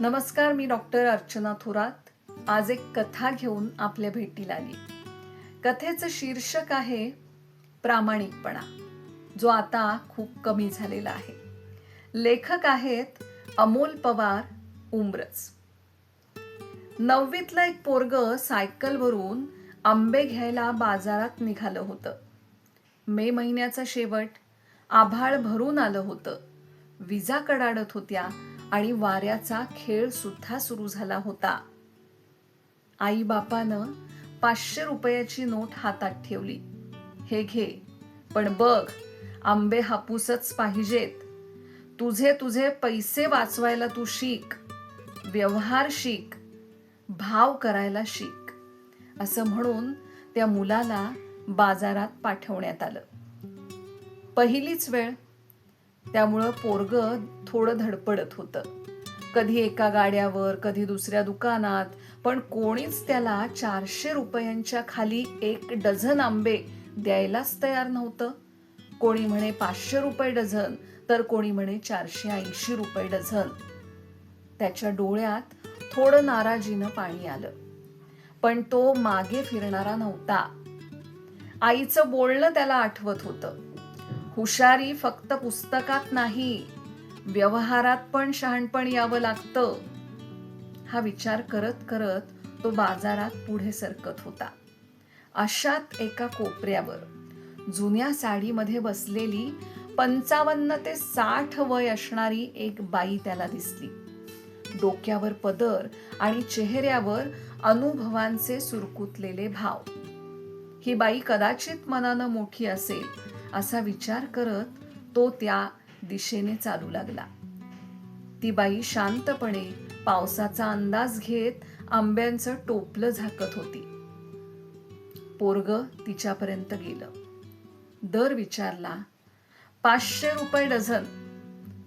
नमस्कार मी डॉक्टर अर्चना थोरात. आज एक कथा घेऊन आपल्या भेटीला आली. कथेचं शीर्षक आहे प्रामाणिकपणा जो आता खूप कमी झालेला आहे. लेखक आहेत अमोल पवार उमरज. नववीतलं एक पोरग सायकलवरून आंबे घ्यायला बाजारात निघालं होतं. मे महिन्याचा शेवट आभाळ भरून आलं होतं. विजा कडाडत होत्या आणि वाऱ्याचा खेळ सुद्धा सुरू झाला होता. आई बापानं पाचशे रुपयाची नोट हातात ठेवली. हे घे पण बघ आंबे हापूसच पाहिजेत. तुझे तुझे पैसे वाचवायला तू शिक व्यवहार शिक भाव करायला शिक असं म्हणून त्या मुलाला बाजारात पाठवण्यात आलं. पहिलीच वेळ त्यामुळं पोरग थोडं धडपडत होतं. कधी एका गाड्यावर कधी दुसऱ्या दुकानात पण कोणीच त्याला चारशे रुपयांच्या खाली एक डझन आंबे द्यायलाच तयार नव्हतं. कोणी म्हणे पाचशे रुपये डझन तर कोणी म्हणे चारशे ऐंशी रुपये डझन. त्याच्या डोळ्यात थोडं नाराजीनं पाणी आलं. पण तो मागे फिरणारा नव्हता. आईचं बोलणं त्याला आठवत होतं. हुशारी फक्त पुस्तकात नाही व्यवहारात पण शहाणपण यावं लागतं. हा विचार करत करत तो बाजारात पुढे सरकत होता. अशात एका कोपऱ्यावर जुन्या साडीमध्ये बसलेली पंचावन्न ते साठ वय असणारी एक बाई त्याला दिसली. डोक्यावर पदर आणि चेहऱ्यावर अनुभवांचे सुरकुतलेले भाव. ही बाई कदाचित मनानं मोठी असेल असा विचार करत तो त्या दिशेने चालू लागला. ती बाई शांतपणे पावसाचा अंदाज घेत आंब्यांचं टोपलं झाकत होती. पोरग तिच्यापर्यंत गेलं. दर विचारला पाचशे रुपये डझन.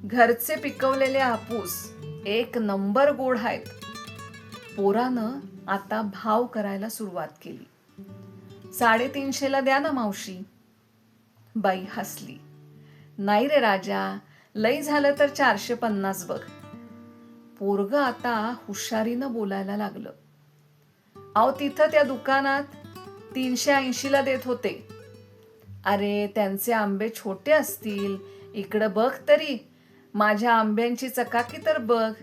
घरचे पिकवलेले हापूस एक नंबर गोड आहेत. पोरानं आता भाव करायला सुरुवात केली. साडेतीनशेला द्या ना मावशी. बाई हसली. नाही रे राजा लई झालं तर चारशे पन्नास बघ. पोरग आता हुशारीनं बोलायला लागलं. अहो तिथं त्या दुकानात तीनशे ऐंशीला देत होते. अरे त्यांचे आंबे छोटे असतील. इकडं बघ तरी. माझ्या आंब्यांची चकाकी तर बघ.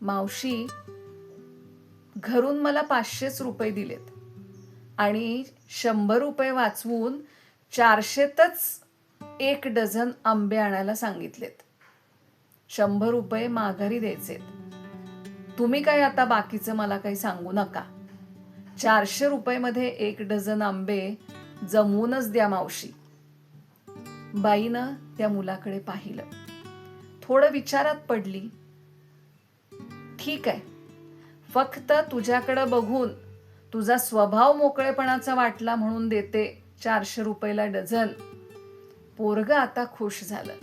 मावशी घरून मला पाचशेच रुपये दिलेत. आणि शंभर रुपये वाचवून चारशेतच एक डझन आंबे आणायला सांगितलेत. शंभर रुपये माघारी द्यायचेत. तुम्ही काय आता बाकीचं मला काही सांगू नका. चारशे रुपयेमध्ये एक डझन आंबे जमवूनच द्या मावशी. बाईनं त्या मुलाकडे पाहिलं. थोडं विचारात पडली. ठीक आहे. फक्त तुझ्याकडं बघून तुझा स्वभाव मोकळेपणाचा वाटला म्हणून देते. चारशे रुपयाला डझन. पोरग आता खुश झालं.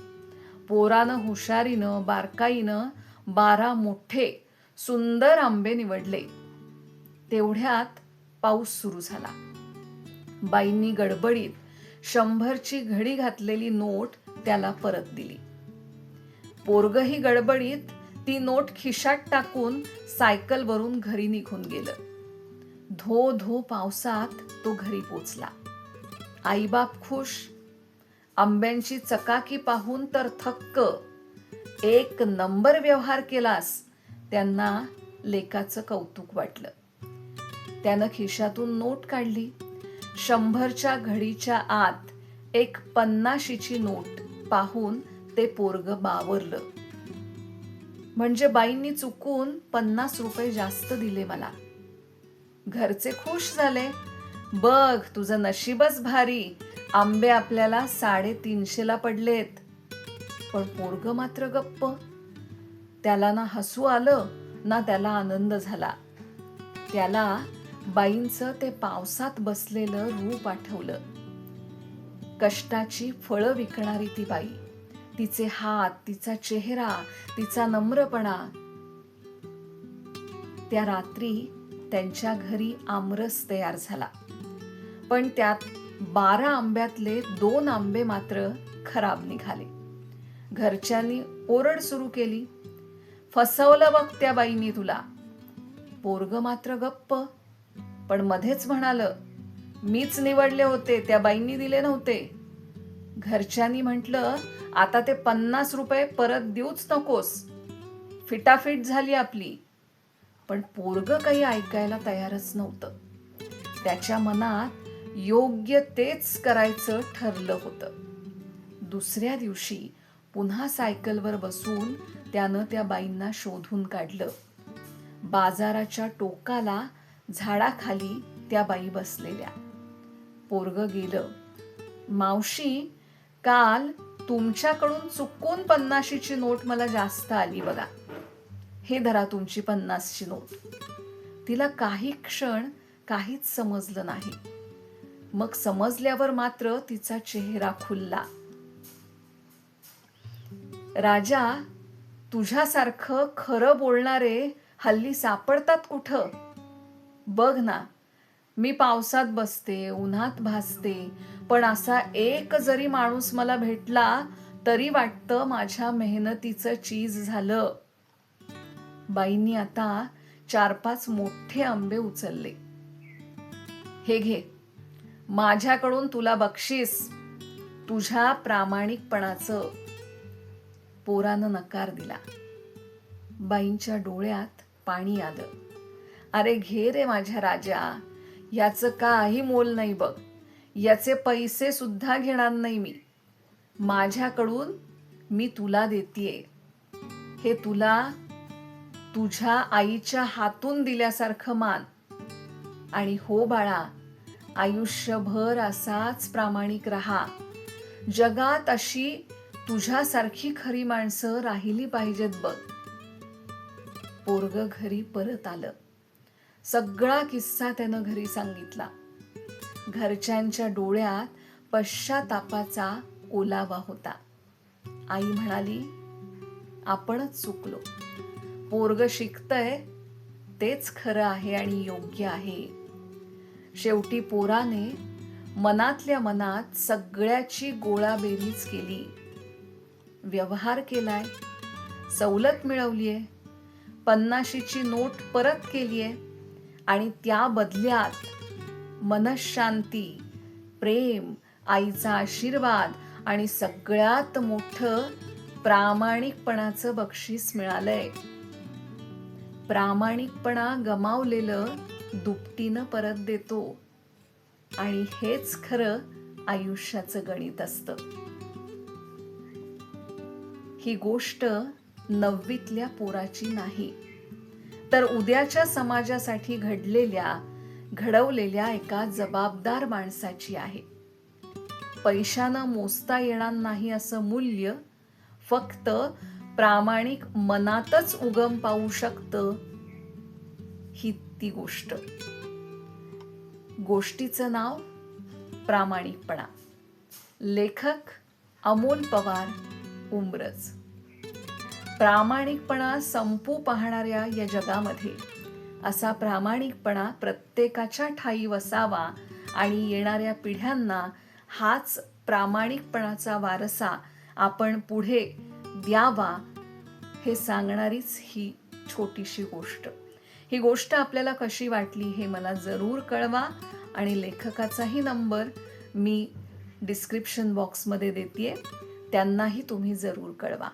पोरानं हुशारीनं बारकाईनं बारा मोठे सुंदर आंबे निवडले. तेवढ्यात पाऊस सुरू झाला. बाईंनी गडबडीत शंभरची घडी घातलेली नोट त्याला परत दिली. पोरगही गडबडीत ती नोट खिशात टाकून सायकलवरून घरी निघून गेलं. धो धो पावसात तो घरी पोचला. आईबाप खुश आंब्यांची चकाकी पाहून तर थक्क. एक नंबर व्यवहार केलास त्यांना लेकाचं कौतुक वाटलं. त्यानं खिशातून नोट काढली. शंभरच्या घडीच्या आत एक पन्नाशीची नोट पाहून ते पोरग बावरलं. म्हणजे बाईंनी चुकून पन्नास रुपये जास्त दिले मला. घरचे खुश झाले. बघ तुझं नशीबच भारी. आंबे आपल्याला साडेतीनशेला पडलेत. पण पोरग मात्र गप्प. त्याला ना हसू आलं ना त्याला आनंद झाला. त्याला बाईंचं ते पावसात बसलेलं रूप आठवलं. कष्टाची फळं विकणारी ती बाई. तिचे हात तिचा चेहरा तिचा नम्रपणा. त्या रात्री त्यांच्या घरी आमरस तयार झाला. पण त्यात बारा आंब्यातले दोन आंबे मात्र खराब निघाले. घरच्यांनी ओरड सुरू केली. फसवलं बघ त्या बाईनी तुला. पोरग मात्र गप्प. पण मध्येच म्हणालं मीच निवडले होते त्या बाईंनी दिले नव्हते. घरच्यांनी म्हटलं आता ते पन्नास रुपये परत देऊच नकोस. फिटाफिट झाली आपली. पण पोरग काही ऐकायला तयारच नव्हतं. त्याच्या मनात योग्य तेच करायचं ठरलं होतं. दुसऱ्या दिवशी पुन्हा सायकलवर बसून त्यानं त्या बाईंना शोधून काढलं. बाजाराच्या टोकाला झाडाखाली त्या बाई बसलेल्या. पोरग गेलं. मावशी काल तुमच्याकडून चुकून पन्नाशीची नोट मला जास्त आली बघा. हे धरा तुमची पन्नासची नोट. तिला काही क्षण काहीच समजलं नाही. मग समजल्यावर मात्र तिचा चेहरा खुलला. राजा तुझ्यासारखं खरं बोलणारे हल्ली सापडतात कुठं? बघ ना मी पावसात बसते उन्हात भासते पण असा एक जरी माणूस मला भेटला तरी वाटतं माझ्या मेहनतीचं चीज झालं. बाईंनी आता चार पाच मोठे आंबे उचलले. हे घे माझ्याकडून तुला बक्षीस. तुझ्या प्रामाणिकपणाचं पोरानं नकार दिला. बाईंच्या डोळ्यात पाणी आलं. अरे घे रे माझ्या राजा याचं काही मोल नाही बघ. याचे पैसे सुद्धा घेणार नाही मी. माझ्याकडून मी तुला देतीये. हे तुला तुझ्या आईच्या हातून दिल्यासारखं मान. आणि हो बाळा आयुष्यभर असाच प्रामाणिक राहा. जगात अशी तुझ्यासारखी खरी माणसं राहिली पाहिजेत बघ. पोरग घरी परत आलं. सगळा किस्सा त्यानं घरी सांगितला. घरच्यांच्या डोळ्यात पश्चातापाचा ओलावा होता. आई म्हणाली आपणच चुकलो. पोरग शिकतय तेच खरं आहे आणि योग्य आहे. शेवटी पोराने मनातल्या मनात सगळ्याची गोळाबेरीज केली. व्यवहार केलाय सवलत मिळवलीये पन्नाशीची नोट परत केलीये आणि त्या बदल्यात मनशांती प्रेम आईचा आशीर्वाद आणि सगळ्यात मोठं प्रामाणिकपणाचं बक्षीस मिळालंय. प्रामाणिकपणा गमावलेलं दुपटीनं परत देतो. आणि हेच खरं आयुष्याचं गणित असतं. ही गोष्ट नववीतल्या पोराची नाही तर उद्याच्या समाजासाठी घडलेल्या घडवलेल्या एका जबाबदार माणसाची आहे. पैशानं मोजता येणार नाही असं मूल्य फक्त प्रामाणिक मनातच उगम पावू शकतं. ही ती गोष्ट. गोष्टीचं नाव प्रामाणिकपणा. लेखक अमोल पवार उमरज. प्रामाणिकपणा संपू पाहणाऱ्या या जगामध्ये असा प्रामाणिकपणा प्रत्येकाच्या ठाई वसावा आणि येणाऱ्या पिढ्यांना हाच प्रामाणिकपणाचा वारसा आपण पुढे द्यावा हे सांगणारीच ही छोटीशी गोष्ट. ही गोष्ट आपल्याला कशी वाटली हे मला जरूर कळवा. आणि लेखकाचाही नंबर मी डिस्क्रिप्शन बॉक्समध्ये देते त्यांनाही तुम्ही जरूर कळवा.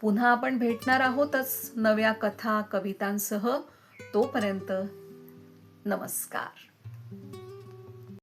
पुन्हा आपण भेटणार आहोतच नव्या कथा कवितांसह. तोपर्यंत नमस्कार.